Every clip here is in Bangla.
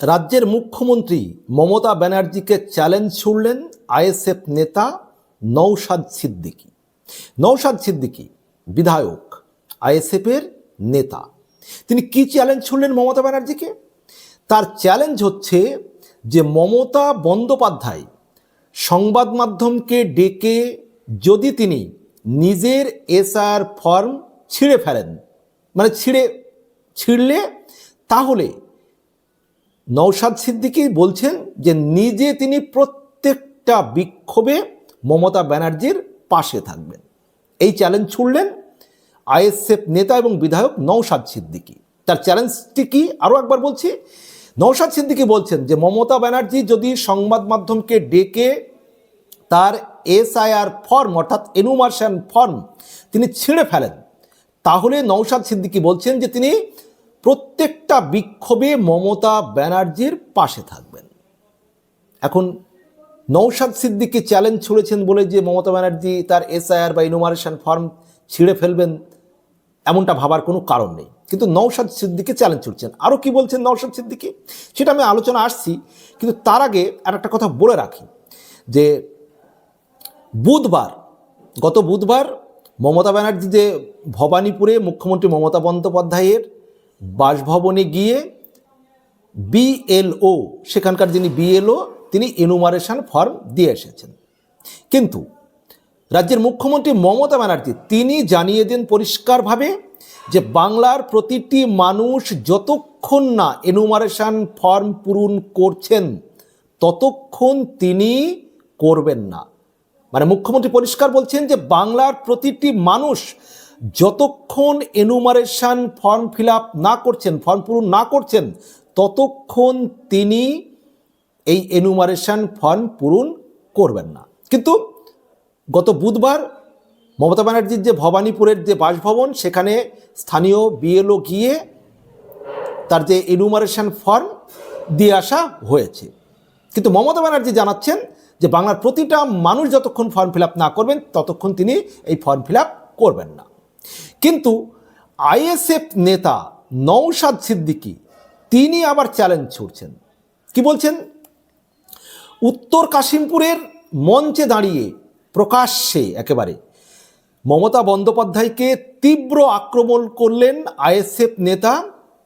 রাজ্যের মুখ্যমন্ত্রী মমতা ব্যানার্জিকে চ্যালেঞ্জ ছুড়লেন আইএসএফ নেতা নৌসাদ সিদ্দিকী। নৌসাদ সিদ্দিকী, বিধায়ক, আইএসএফের নেতা। তিনি কি চ্যালেঞ্জ ছুড়লেন মমতা ব্যানার্জিকে? তার চ্যালেঞ্জ হচ্ছে যে মমতা বন্দ্যোপাধ্যায় সংবাদ মাধ্যমকে ডেকে যদি তিনি নিজের এসআর ফর্ম ছিঁড়ে ফেলেন মানে ছিঁড়ে, ছিঁড়লে তাহলে নৌসাদ সিদ্দিকি বলছেন যে নিজে তিনি প্রত্যেকটা বিক্ষোভে মমতা ব্যানার্জির পাশে থাকবেন। এই চ্যালেঞ্জ ছুড়লেন আইএসএফ নেতা এবং বিধায়ক নৌসাদ সিদ্দিকী। তার চ্যালেঞ্জটি কি? আরও একবার বলছি নৌসাদ সিদ্দিকী বলছেন যে মমতা ব্যানার্জি যদি সংবাদ মাধ্যমকে ডেকে তার এসআইআর ফর্ম অর্থাৎ এনুমার্শন ফর্ম তিনি ছিঁড়ে ফেলেন, তাহলে নৌসাদ সিদ্দিকী বলছেন যে তিনি প্রত্যেকটা বিক্ষোভে মমতা ব্যানার্জির পাশে থাকবেন। এখন নৌসাদ সিদ্দিকী চ্যালেঞ্জ ছুড়েছেন বলে যে মমতা ব্যানার্জি তার এসআইআর বা ইনোমারেশন ফর্ম ছিঁড়ে ফেলবেন, এমনটা ভাবার কোনো কারণ নেই। কিন্তু নৌসাদ সিদ্দিকি চ্যালেঞ্জ ছুটছেন আরও কি বলছেন নৌসাদ সিদ্দিকি? সেটা আমি আলোচনা আসছি, কিন্তু তার আগে আর একটা কথা বলে রাখি, যে বুধবার, গত বুধবার মমতা ব্যানার্জি যে ভবানীপুরে মুখ্যমন্ত্রী মমতা বন্দ্যোপাধ্যায়ের বাসভবনে গিয়ে বিএলও সেখানকার যিনি বিএলও তিনি এনুমারেশন ফর্ম দিয়ে এসেছেন। কিন্তু রাজ্যের মুখ্যমন্ত্রী মমতা ব্যানার্জি, তিনি জানিয়ে দেন পরিষ্কারভাবে যে বাংলার প্রতিটি মানুষ যতক্ষণ না এনুমারেশন ফর্ম পূরণ করছেন, ততক্ষণ তিনি করবেন না। মানে মুখ্যমন্ত্রী পরিষ্কার বলছেন যে বাংলার প্রতিটি মানুষ যতক্ষণ এনুমারেশন ফর্ম ফিল না করছেন ফর্ম পূরণ না করছেন, ততক্ষণ তিনি এই এনুমারেশন ফর্ম পূরণ করবেন না। কিন্তু গত বুধবার মমতা ব্যানার্জির যে ভবানীপুরের যে বাসভবন, সেখানে স্থানীয় বিএলও গিয়ে তার যে এনুমারেশন ফর্ম দিয়ে আসা হয়েছে। কিন্তু মমতা ব্যানার্জি জানাচ্ছেন যে বাংলার প্রতিটা মানুষ যতক্ষণ ফর্ম ফিল না করবেন, ততক্ষণ তিনি এই ফর্ম ফিল করবেন না। কিন্তু আইএসএফ নেতা নৌসাদ সিদ্দিকী, তিনি আবার চ্যালেঞ্জ ছুড়ছেন। কি বলছেন? উত্তর কাশিমপুরের মঞ্চে দাঁড়িয়ে প্রকাশ্যে একেবারে মমতা বন্দ্যোপাধ্যায়কে তীব্র আক্রমণ করলেন আইএসএফ নেতা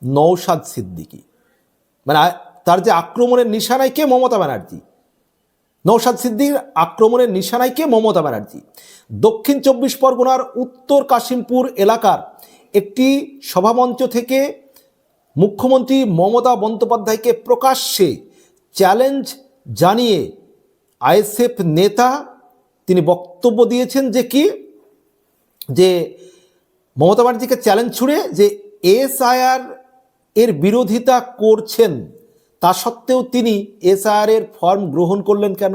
নৌসাদ সিদ্দিকী। মানে তার যে আক্রমণের নিশানায় কে? মমতা ব্যানার্জি। নৌসাদ সিদ্দির আক্রমণের নিশানায় কে? মমতা ব্যানার্জি। দক্ষিণ চব্বিশ পরগনার উত্তর কাশিমপুর এলাকার একটি সভামঞ্চ থেকে মুখ্যমন্ত্রী মমতা বন্দ্যোপাধ্যায়কে প্রকাশ্যে চ্যালেঞ্জ জানিয়ে আইএসএফ নেতা তিনি বক্তব্য দিয়েছেন যে কি? যে মমতা ব্যানার্জিকে চ্যালেঞ্জ ছুড়ে যে এসআইআর এর বিরোধিতা করছেন তা সত্ত্বেও তিনি এসআইআর এর ফর্ম গ্রহণ করলেন কেন?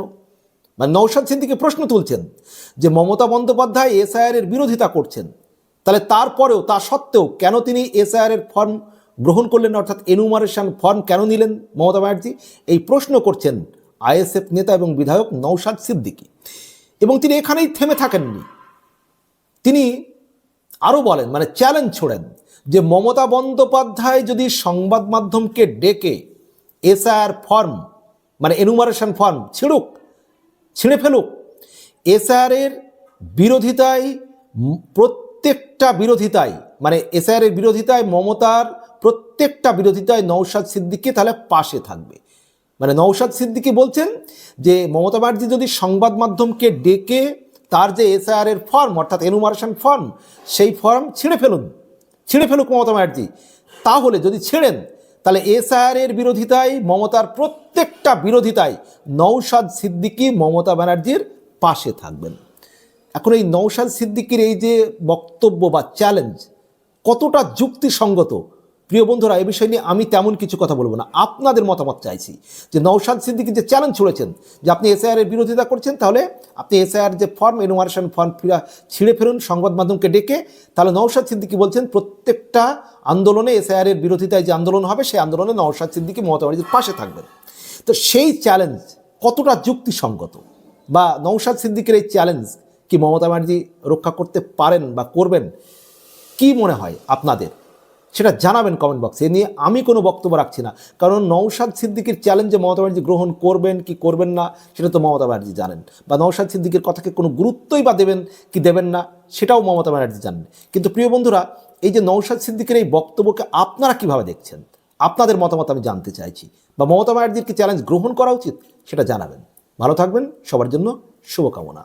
মানে নৌসাদ সিদ্দিকে প্রশ্ন তুলছেন যে মমতা বন্দ্যোপাধ্যায় এসআইআর এর বিরোধিতা করছেন। তাহলে তারপরেও তা সত্ত্বেও কেন তিনি এসআইআর এর ফর্ম গ্রহণ করলেন? অর্থাৎ এনুমারেশন ফর্ম কেন নিলেন মমতা ব্যানার্জি? এই প্রশ্ন করছেন আইএসএফ নেতা এবং বিধায়ক নৌসাদ সিদ্দিকী। এবং তিনি এখানেই থেমে থাকেননি। তিনি আরও বলেন মানে চ্যালেঞ্জ ছোড়েন যে মমতা বন্দ্যোপাধ্যায় যদি সংবাদ মাধ্যমকে ডেকে এসআইআর ফর্ম মানে এনুমারেশন ফর্ম ছিঁড়ুক, ছিঁড়ে ফেলুক। এসআইআরের বিরোধিতায় প্রত্যেকটা বিরোধিতায় মানে এসআইআরের বিরোধিতায় মমতার প্রত্যেকটা বিরোধিতায় নৌসাদ সিদ্দিকী তাহলে পাশে থাকবে। মানে নৌসাদ সিদ্দিকী বলছেন যে, মমতা ব্যানার্জি যদি সংবাদ মাধ্যমকে ডেকে তার যে এসআইআর এর ফর্ম অর্থাৎ এনুমারেশন ফর্ম সেই ফর্ম ছিঁড়ে ফেলুন, ছিঁড়ে ফেলুক মমতা ব্যানার্জি। তাহলে যদি ছেড়েন তাহলে এসআইআরের বিরোধিতায় মমতার প্রত্যেকটা বিরোধিতায় নৌসাদ সিদ্দিকী মমতা ব্যানার্জির পাশে থাকবেন। এখন এই নৌসাদ সিদ্দিকির এই যে বক্তব্য বা চ্যালেঞ্জ কতটা যুক্তিসঙ্গত প্রিয় বন্ধুরা এই বিষয় নিয়ে আমি তেমন কিছু কথা বলব না। আপনাদের মতামত চাইছি যে নৌসাদ সিদ্দিকি যে চ্যালেঞ্জ ছুড়েছেন, যে আপনি এসআইআর এর বিরোধিতা করছেন, তাহলে আপনি এসআইআর যে ফর্ম এনুমারেশন ফর্ম ফিরা ছিঁড়ে ফেলুন, সংবাদ মাধ্যমকে ডেকে, তাহলে নৌসাদ সিদ্দিকি বলছেন, প্রত্যেকটা আন্দোলনে এসআইআর এর বিরোধিতায় যে আন্দোলন হবে, সেই আন্দোলনে নৌসাদ সিদ্দিকি মমতা ব্যানার্জির পাশে থাকবেন। তো সেই চ্যালেঞ্জ কতটা যুক্তিসঙ্গত? বা নৌসাদ সিদ্দিকের এই চ্যালেঞ্জ কি মমতা ব্যানার্জি রক্ষা করতে পারেন বা করবেন? কি মনে হয় আপনাদের? সেটা জানাবেন কমেন্ট বক্সে এ। নিয়ে আমি কোনো বক্তব্য রাখছি না। কারণ নৌশাদ সিদ্দিকির চ্যালেঞ্জে মমতা ব্যানার্জি গ্রহণ করবেন কি করবেন না, সেটা তো মমতা ব্যানার্জি জানেন। বা নৌশাদ সিদ্দিকির কথাকে কোনো গুরুত্বই বা দেবেন কি দেবেন না, সেটাও মমতা ব্যানার্জি জানেন। কিন্তু প্রিয় বন্ধুরা, এই যে নৌশাদ সিদ্দিকের এই বক্তব্যকে আপনারা কীভাবে দেখছেন? আপনাদের মতামত আমি জানতে চাইছি। বা মমতা ব্যানার্জির কি চ্যালেঞ্জ গ্রহণ করা উচিত, সেটা জানাবেন। ভালো থাকবেন, সবার জন্য শুভকামনা।